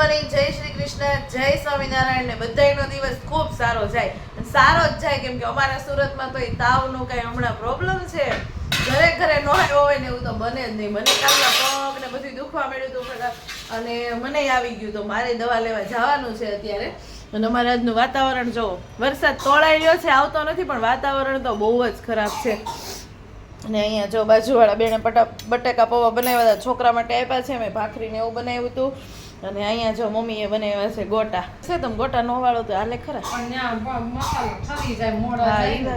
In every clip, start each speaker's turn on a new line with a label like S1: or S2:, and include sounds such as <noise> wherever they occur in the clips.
S1: Morning જય શ્રી કૃષ્ણ, જય સ્વામિનારાયણ ને બધાયનો દિવસ ખૂબ સારો જાય. સારો જ જાય કેમ કે અમારા સુરતમાં તો એ તાવનો કાંઈ હમણાં પ્રોબ્લેમ છે. ઘરે ઘરે નો હોય ને એવું તો બને જ નહીં. મને કાલના પગ ને બધું દુખવા મળ્યું હતું અને મને આવી ગયું તો મારે દવા લેવા જવાનું છે અત્યારે. અને અમારે આજનું વાતાવરણ જો, વરસાદ તોળાઈ રહ્યો છે, આવતો નથી, પણ વાતાવરણ તો બહુ જ ખરાબ છે. અને અહીંયા જો બાજુવાળા બેને બટા બટાકા પૌવા બનાવ્યા હતા. છોકરા માટે આપ્યા છે, મેં ભાખરીને એવું બનાવ્યું હતું. અને અહીંયા જો મમ્મીએ બનાવ્યા છે ગોટા. છે તમે ગોટા નો વાળો તો હાલે ખરા.
S2: ઠરી જાય,
S1: એ
S2: ને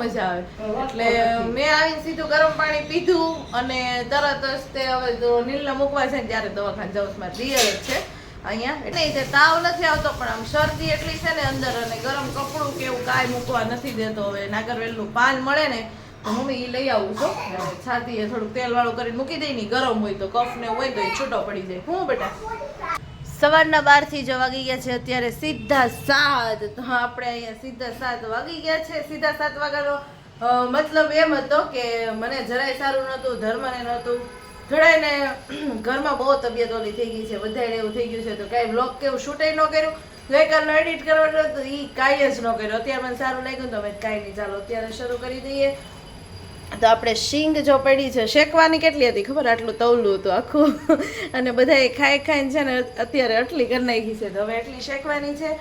S1: મજા આવે. એટલે મેં આવીને સીધું ગરમ પાણી પીધું અને તરત જ તે હવે જો નીલને મૂકવા છે ને ત્યારે દવાખાને જાઉં છું. મારે દિયર જ છે અહીંયા. એટલે તે તાવ નથી આવતો પણ આમ શરદી એટલી છે ને અંદર અને ગરમ કપડું કે એવું કાંઈ મૂકવા નથી દેતો. હવે નાગરવેલનું પાન મળે ને તો મમ્મી એ લઈ આવું છો. છાતીએ થોડુંક તેલ વાળું કરીને મૂકી દઈ ને ગરમ હોય તો કફ ને હોય તો એ છૂટો પડી જાય. હું બેટા? સવારના બારથી જ વાગી ગયા છે, અત્યારે સીધા સાત. તો આપણે અહીંયા સીધા સાત વાગી ગયા છે. સીધા સાત વાગ્યાનો મતલબ એમ હતો કે મને જરાય સારું નહોતું, ધર્મને નહોતું. જોડાઈને ઘરમાં બહુ તબિયત ઓલી થઈ ગઈ છે બધાને એવું થઈ ગયું છે, તો કાંઈ બ્લોગ કેવું શૂટે ન કર્યું. ગઈકાલનો એડિટ કરવાનો તો એ કાંઈ જ ન કર્યો. અત્યારે મને સારું લાગ્યું તો અમે કાંઈ નહીં, ચાલો, અત્યારે શરૂ કરી દઈએ. તો આપણે શીંગ જો પડી છે, શેકવાની કેટલી હતી ખબર? આટલું તવલું હતું આખું. અને બધાએ ખાઈ ખાઈને છે ને અત્યારે આટલી કરી નાખી છે. તો હવે એટલી શેકવાની છે.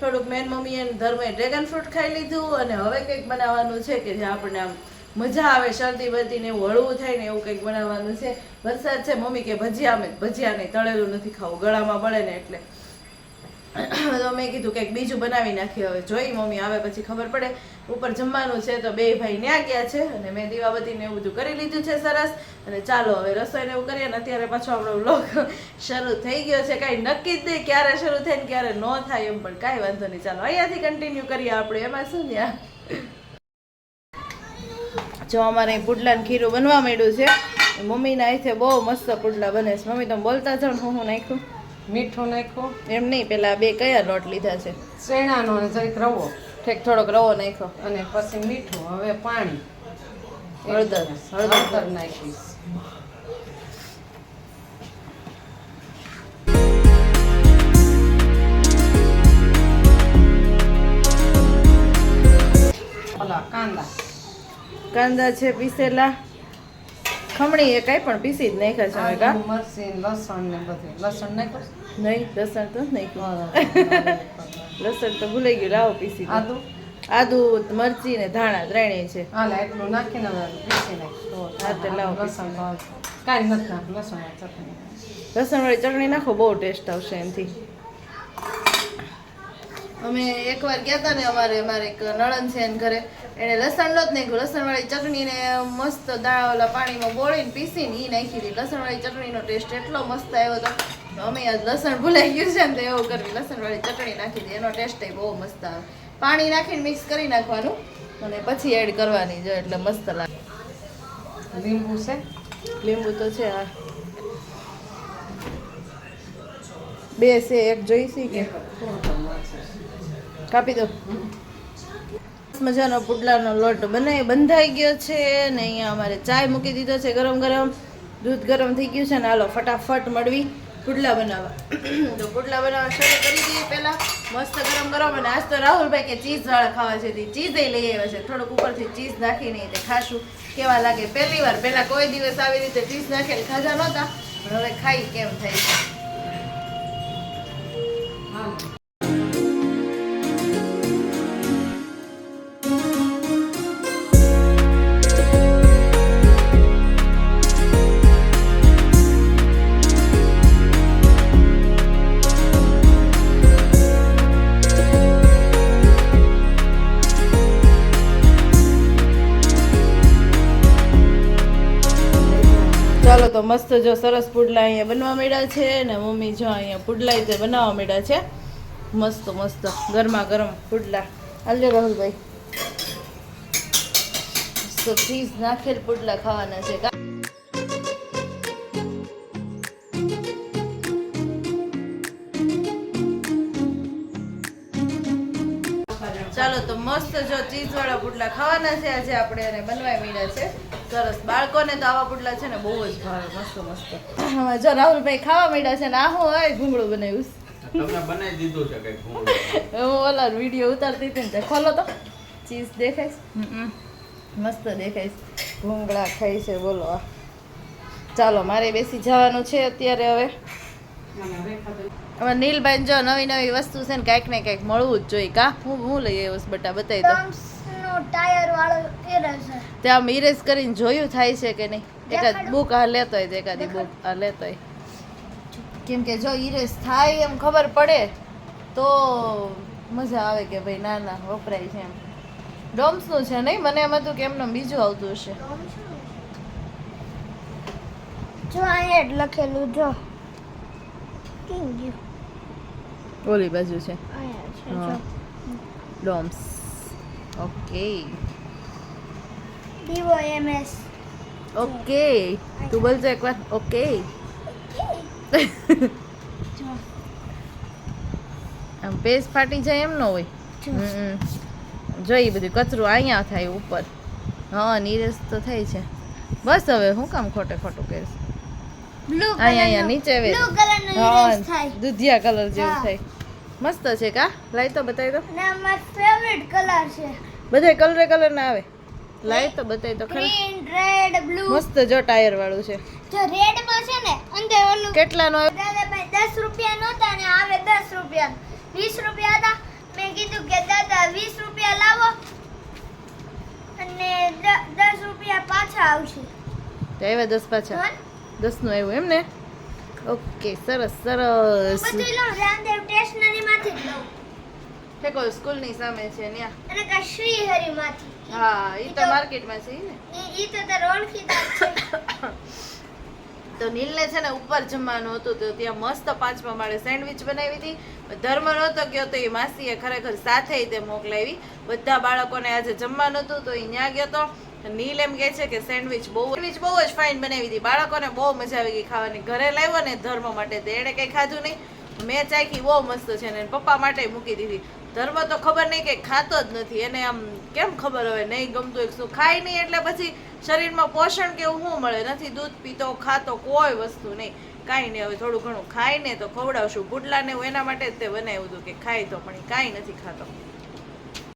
S1: થોડુંક મેન મમ્મીએ અને ધર્મે ડ્રેગન ફ્રૂટ ખાઈ લીધું અને હવે કંઈક બનાવવાનું છે કે જે આપણને આમ મજા આવે, શરદી બરદી ને એવું હળવું થાય ને એવું કંઈક બનાવવાનું છે. વરસાદ છે, મમ્મી કે ભજીયા અમે ભજીયા નહીં, તળેલું નથી ખાવું, ગળામાં બળે ને એટલે. તો મેં કીધું કંઈક બીજું બનાવી નાખીએ. હવે જોઈ મમ્મી આવે પછી ખબર પડે. ઉપર જમવાનું છે તો બે ભાઈ ન્યા ગયા છે અને મેં દીવાબતીને એવું બધું કરી લીધું છે સરસ. અને ચાલો હવે રસોઈ ને એવું કરીએ ને અત્યારે પાછો આપણો વ્લોગ શરૂ થઈ ગયો છે. કાંઈ નક્કી જ નહીં ક્યારે શરૂ થાય ને ક્યારે ન થાય એમ પણ કાંઈ વાંધો નહીં. ચાલો અહીંયાથી કન્ટિન્યુ કરીએ આપણે. એમાં શું ત્યાં જો અમારે અહીં પુડલા ખીરું બનવા માંડ્યું છે. મમ્મીના અહીંથી બહુ મસ્ત પુડલા બને છે. મમ્મી તમે બોલતા જાઓ હું નાખ્યું
S2: મીઠું નાખ્યું?
S1: એમ નહીં પેલા બે કયા લોટ લીધા છે?
S2: શેણાનો અને જરીક રવો.
S1: ઠેક થોડોક રવો નાખ્યો.
S2: અને પછી મીઠું હવે પાણી.
S1: હળદર હળદર
S2: નાખીશ. ઓલા કાંદા.
S1: કાંદા છે પીસેલા. ખમણી એ કાંઈ પણ પીસી જ નાખ્યા છે હવે કા?
S2: મરચી લસણ ને બધું. લસણ નાખ્યું?
S1: નહીં લસણ તો નાખ્યું. લસણ તો ભૂલાઈ ગયું લાવો પીસી.
S2: આદુ?
S1: આદુ મરચી ને ધાણા ત્રણેય છે.
S2: હાલે એટલું નાખીને પીસી નાખ
S1: હા, તે લાવો
S2: લસણ કાંઈ નથી નાખ લસણ ચટણી.
S1: લસણવાળી ચટણી નાખો બહુ ટેસ્ટ આવશે એનાથી અમે એકવાર ગયા હતા ને અમારે અમારે એક નણંદ છે એને ઘરે. એને લસણ જ નાખ્યું. લસણવાળી ચટણીને મસ્ત દાણા ઓલા પાણીમાં બોળીને પીસીને એ નાખી હતી લસણવાળી ચટણીનો ટેસ્ટ એટલો મસ્ત આવ્યો હતો અમે આજ લસણ ભૂલાઈ ગયું છે ને તો એવું કરવી લસણવાળી ચટણી નાખી હતી એનો ટેસ્ટ બહુ મસ્ત આવે. પાણી નાખીને મિક્સ કરી નાખવાનું અને પછી એડ કરવાની જો એટલે મસ્ત લાગે.
S2: લીંબુ છે?
S1: લીંબુ તો છે, હા. બે છે, એક જોઈશી કે? કાપી દો. મજાનો પુડલાનો લોટ બનાવી બંધાઈ ગયો છે ને અહીંયા અમારે ચાય મૂકી દીધો છે ગરમ ગરમ. દૂધ ગરમ થઈ ગયું છે ને હાલો ફટાફટ મળવી પુડલા બનાવવા. તો પુડલા બનાવવા શરૂ કરી દઈએ પહેલા. મસ્ત ગરમ ગરમ અને આજ તો રાહુલભાઈ કે ચીઝ વાળા ખાવા છે, તે ચીઝ લઈ આવ્યા છે. થોડુંક ઉપરથી ચીઝ નાખીને એટલે ખાશું. કેવા લાગે? પહેલી વાર, પહેલાં કોઈ દિવસ આવી રીતે ચીઝ નાખેલ ખાધા નહોતા, પણ હવે ખાઈ કેમ થાય ચાલો તો મસ્ત જો સરસ પુડલા અહીંયા બનવા મળ્યા છે ને મમ્મી જો અહીંયા પુડલા તે બનાવવા મળ્યા છે. મસ્ત મસ્ત, ગરમા ગરમ પુડલા. હાલજો રાહુલભાઈ. મસ્ત ચીઝ નાખેલ પુડલા ખાવાના છે. ચાલો તો મસ્ત જો ચીઝ વાળા પુડલા ખાવાના છે. આજે આપણે અને બનવા મળ્યા છે. સરસ. બાળકોને તો આવા પુડલા છે ને બહુ જ ભાવે. મસ્ત મસ્ત. હવે જો રાહુલભાઈ ખાવા માંડ્યા છે ને આ હું હોય ઘૂંગળું બનાવ્યું
S3: તમને બનાવી દીધું છે કઈ
S1: હું ઓલા વીડિયો ઉતારતી હતી ને ખોલો તો. ચીઝ દેખાય મસ્ત દેખાય ઘૂંગળા ભૂંગળા છે બોલો. આ. ચાલો મારે બેસી જવાનું છે અત્યારે હવે. હવે નીલભાઈ જો નવી નવી વસ્તુ છે ને કાંઈક ને કાંઈક મળવું જ જોઈએ. કા? હું હું લઈ આવ્યો બટા બતાવી દો.
S4: ડમ્સનો ટાયર વાળો એરેઝર
S1: તે આમ ઇરેઝ કરીને જોયું થાય છે કે નહીં? એકાદ બુક આ લેતો હોય એકાદી બુક આ લેતો હોય. કેમ કે જો ઇરેઝ થાય એમ ખબર પડે તો મજા આવે કે ભાઈ ના ના વપરાય છે એમ. ડોમ્સનું છે નહીં? મને એમ હતું કે એમનું બીજું આવતું હશે.
S4: જો અહીંયા જ લખેલું જો.
S1: ઓલી બાજુ છે. ડોમ્સ ઓકે
S4: ડીવો એમએસ
S1: ઓકે તું બોલજો એકવાર ઓકે આમ પેજ ફાટી જાય એમ ન હોય જોઈએ બધું કચરું અહીંયા થાય ઉપર હા નીરસ તો થાય છે બસ હવે હું કામ ખોટે ખોટું કરીશ
S4: બ્લુ
S1: અહીંયા અહીંયા નીચે દૂધિયા કલર જેવું થાય મસ્ત છે કા? લાઈ તો બતાવી દો.
S4: ના મારો ફેવરિટ કલર છે.
S1: બધે કલરે કલર ના આવે. લાઈ તો બતાવી દો
S4: ગ્રીન રેડ બ્લુ
S1: મસ્ત જો ટાયર વાળું છે.
S4: જો રેડમાં છે ને અંદર ઓલું
S1: કેટલાનો?
S4: દાદાભાઈ દસ રૂપિયા નોતા ને આવે દસ રૂપિયા. વીસ રૂપિયા હતા. મેં કીધું કે દાદા વીસ રૂપિયા લાવો. અને દ- દસ રૂપિયા પાછા આવશે.
S1: તો આવ્યા દસ પાછા.
S4: હા?
S1: દસનું આવ્યું એમ ને? ઓકે સરસ સરસ. ફેકો સ્કૂલની સામે છે ન્યા.
S4: અને કા શ્રીહરી માંથી
S1: હા એ
S4: ઈ
S1: તો માર્કેટમાં છે ને.
S4: ઈ ઈ તો તાર ઓળખીતા છે. <coughs>
S1: તો નીલને છે ને ઉપર જમવાનું હતું તો ત્યાં મસ્ત પાંચમા માળે સેન્ડવિચ બનાવી હતી. ધર્મ નહોતો ગયો તો એ માસીએ ખરેખર સાથે તે મોકલાવી. બધા બાળકોને આજે જમવાનું હતું તો એ ત્યાં ગયો તો. નીલ એમ કહે છે કે સેન્ડવિચ બહુ સેન્ડવિચ બહુ જ ફાઇન બનાવી હતી. બાળકોને બહુ મજા આવી ગઈ ખાવાની. ઘરે લાવ્યો ને ધર્મ માટે. તો એણે કંઈ ખાધું નહીં. મેં ચાખી, બહુ મસ્ત છે. ને પપ્પા માટે મૂકી દીધી. ધર્મ તો ખબર નહીં કે ખાતો જ નથી. એને આમ કેમ ખબર હવે? નહીં ગમતું એક શું ખાય નહીં એટલે પછી શરીરમાં પોષણ કે શું મળે? નથી દૂધ પીતો, ખાતો કોઈ વસ્તુ નહીં. કાંઈ નહીં. હવે થોડું ઘણું ખાય ને તો ખવડાવશું. પુડલાને હું એના માટે જ તે બનાવ્યું હતું કે ખાય તો, પણ કાંઈ નથી ખાતો.